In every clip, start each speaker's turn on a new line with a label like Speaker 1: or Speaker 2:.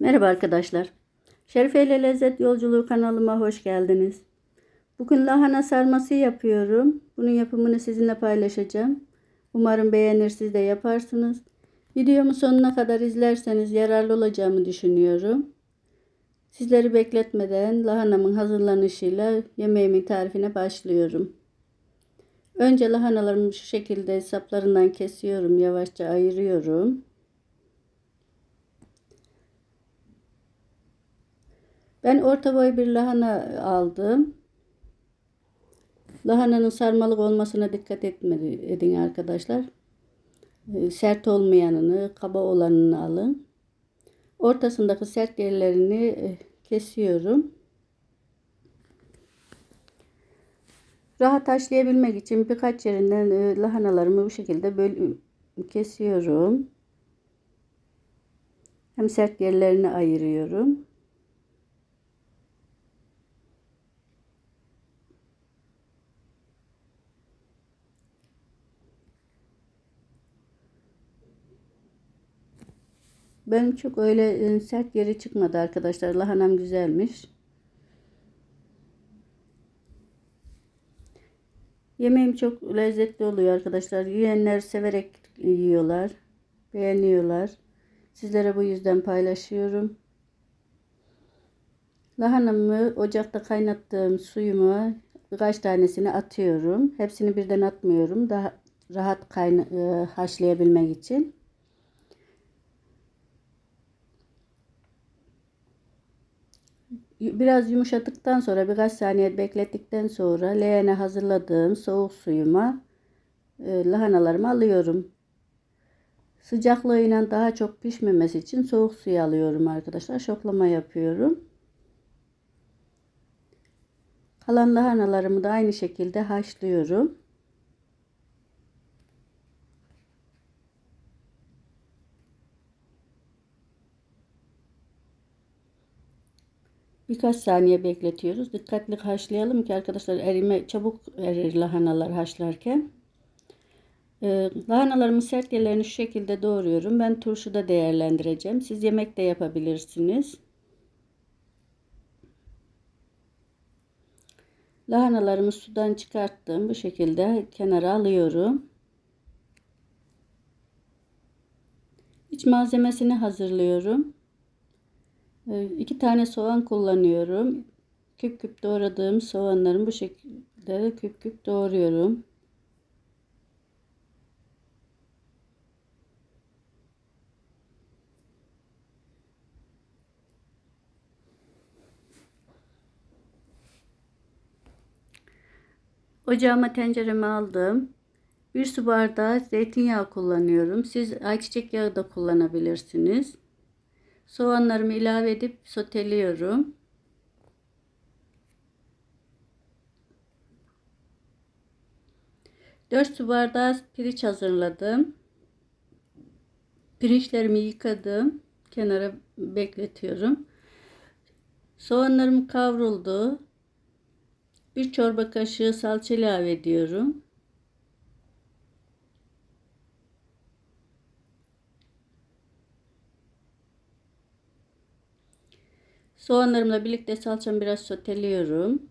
Speaker 1: Merhaba arkadaşlar. Şerife ile Lezzet Yolculuğu kanalıma hoş geldiniz. Bugün lahana sarması yapıyorum. Bunun yapımını sizinle paylaşacağım. Umarım beğenir siz de yaparsınız. Videomu sonuna kadar izlerseniz yararlı olacağımı düşünüyorum. Sizleri bekletmeden lahanamın hazırlanışıyla yemeğimin tarifine başlıyorum. Önce lahanalarımı şu şekilde saplarından kesiyorum. Yavaşça ayırıyorum. Ben orta boy bir lahana aldım. Lahananın sarmalık olmasına dikkat etmedi, edin arkadaşlar. Sert olmayanını, kaba olanını alın. Ortasındaki sert yerlerini kesiyorum. Rahat haşlayabilmek için birkaç yerinden lahanalarımı bu şekilde böl kesiyorum. Hem sert yerlerini ayırıyorum. Ben çok öyle sert yeri çıkmadı arkadaşlar. Lahanam güzelmiş. Yemeğim çok lezzetli oluyor arkadaşlar. Yiyenler severek yiyorlar. Beğeniyorlar. Sizlere bu yüzden paylaşıyorum. Lahanamı ocakta kaynattığım suyuma birkaç tanesini atıyorum. Hepsini birden atmıyorum. Daha rahat kayna e, haşlayabilmek için. Biraz yumuşadıktan sonra birkaç saniye beklettikten sonra leğene hazırladığım soğuk suyuma e, lahanalarımı alıyorum. Sıcaklığıyla daha çok pişmemesi için soğuk suyu alıyorum arkadaşlar. Şoklama yapıyorum. Kalan lahanalarımı da aynı şekilde haşlıyorum. Birkaç saniye bekletiyoruz. Dikkatli haşlayalım ki arkadaşlar erime çabuk erir lahanalar haşlarken. Ee, lahanalarımın sert yerlerini şu şekilde doğruyorum. Ben turşuda değerlendireceğim. Siz yemek de yapabilirsiniz. Lahanalarımı sudan çıkarttım. Bu şekilde kenara alıyorum. İç malzemesini hazırlıyorum. Ee, iki tane soğan kullanıyorum. Küp küp doğradığım soğanlarımı bu şekilde küp küp doğruyorum. Ocağıma tenceremi aldım. Bir su bardağı zeytinyağı kullanıyorum. Siz ayçiçek yağı da kullanabilirsiniz. Soğanlarımı ilave edip soteliyorum. Dört su bardağı pirinç hazırladım. Pirinçlerimi yıkadım. Kenara bekletiyorum. Soğanlarım kavruldu. Bir çorba kaşığı salça ilave ediyorum. Soğanlarımla birlikte salçamı biraz soteliyorum.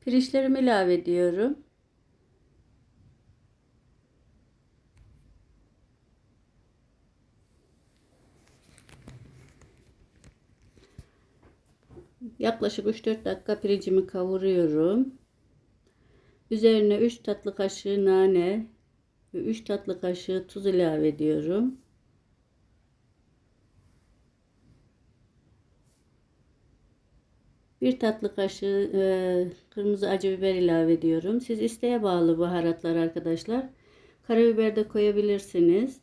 Speaker 1: Pirinçlerimi ilave ediyorum. Yaklaşık 3-4 dakika pirincimi kavuruyorum. Üzerine 3 tatlı kaşığı nane, ve 3 tatlı kaşığı tuz ilave ediyorum. Bir tatlı kaşığı e, kırmızı acı biber ilave ediyorum. Siz isteğe bağlı baharatlar arkadaşlar. Karabiber de koyabilirsiniz.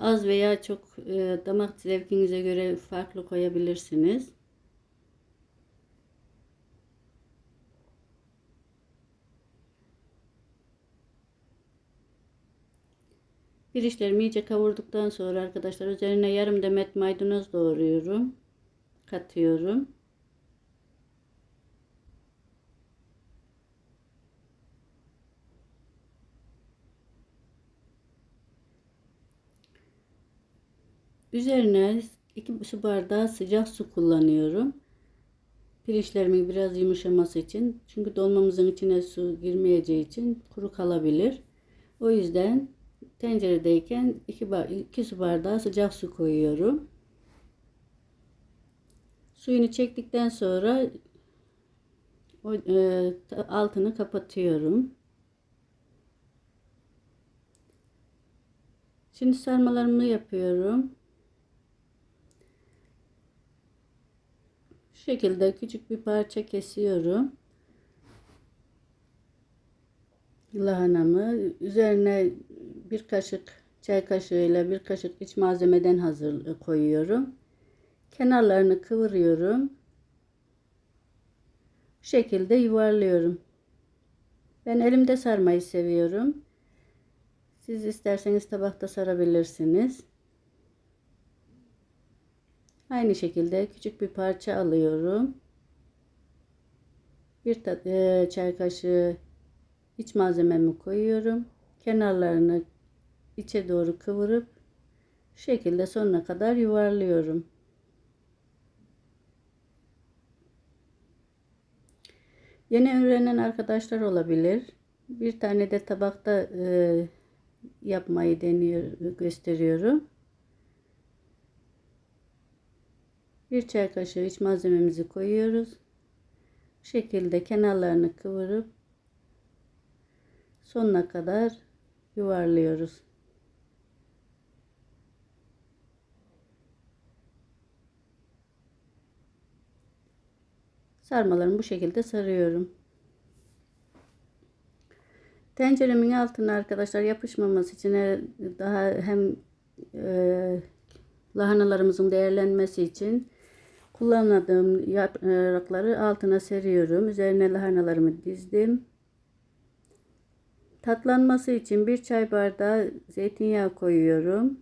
Speaker 1: Az veya çok e, damak zevkinize göre farklı koyabilirsiniz. Girişlerimi iyice kavurduktan sonra arkadaşlar üzerine yarım demet maydanoz doğruyorum. Katıyorum. Üzerine 2 su bardağı sıcak su kullanıyorum. Pirinçlerimin biraz yumuşaması için. Çünkü dolmamızın içine su girmeyeceği için kuru kalabilir. O yüzden tenceredeyken 2 2 su bardağı sıcak su koyuyorum. Suyunu çektikten sonra o, e, altını kapatıyorum. Şimdi sarmalarımı yapıyorum. Şu şekilde küçük bir parça kesiyorum. Lahanamı üzerine bir kaşık çay kaşığıyla bir kaşık iç malzemeden hazır koyuyorum. Kenarlarını kıvırıyorum. Bu şekilde yuvarlıyorum. Ben elimde sarmayı seviyorum. Siz isterseniz tabakta sarabilirsiniz. Aynı şekilde küçük bir parça alıyorum. Bir e, çay kaşığı iç malzememi koyuyorum. Kenarlarını içe doğru kıvırıp şu şekilde sonuna kadar yuvarlıyorum. Yeni öğrenen arkadaşlar olabilir. Bir tane de tabakta e, yapmayı deniyor, gösteriyorum. Bir çay kaşığı iç malzememizi koyuyoruz. Bu şekilde kenarlarını kıvırıp sonuna kadar yuvarlıyoruz. Sarmalarımı bu şekilde sarıyorum. Tenceremin altına arkadaşlar yapışmaması için daha hem e, lahanalarımızın değerlenmesi için kullanmadığım yaprakları altına seriyorum. Üzerine lahanalarımı dizdim. Tatlanması için bir çay bardağı zeytinyağı koyuyorum.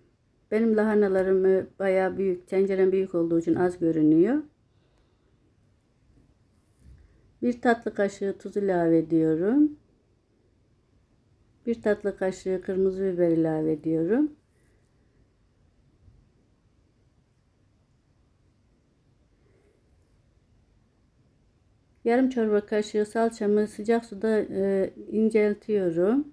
Speaker 1: Benim lahanalarım bayağı büyük, tencerem büyük olduğu için az görünüyor. Bir tatlı kaşığı tuz ilave ediyorum. Bir tatlı kaşığı kırmızı biber ilave ediyorum. Yarım çorba kaşığı salçamı sıcak suda e, inceltiyorum.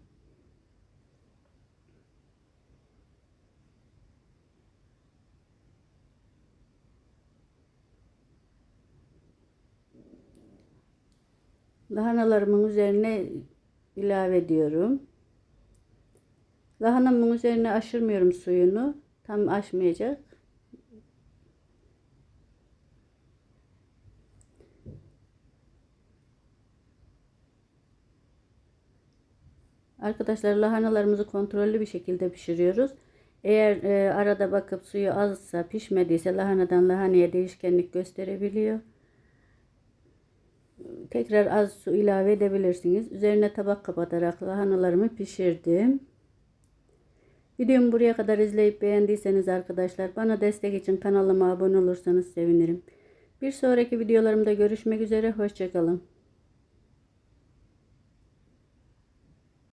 Speaker 1: Lahanalarımın üzerine ilave ediyorum. Lahanamın üzerine aşırmıyorum suyunu. Tam aşmayacak. Arkadaşlar lahanalarımızı kontrollü bir şekilde pişiriyoruz. Eğer e, arada bakıp suyu azsa pişmediyse lahanadan lahaneye değişkenlik gösterebiliyor. Tekrar az su ilave edebilirsiniz. Üzerine tabak kapatarak lahanalarımı pişirdim. Videomu buraya kadar izleyip beğendiyseniz arkadaşlar bana destek için kanalıma abone olursanız sevinirim. Bir sonraki videolarımda görüşmek üzere. Hoşçakalın.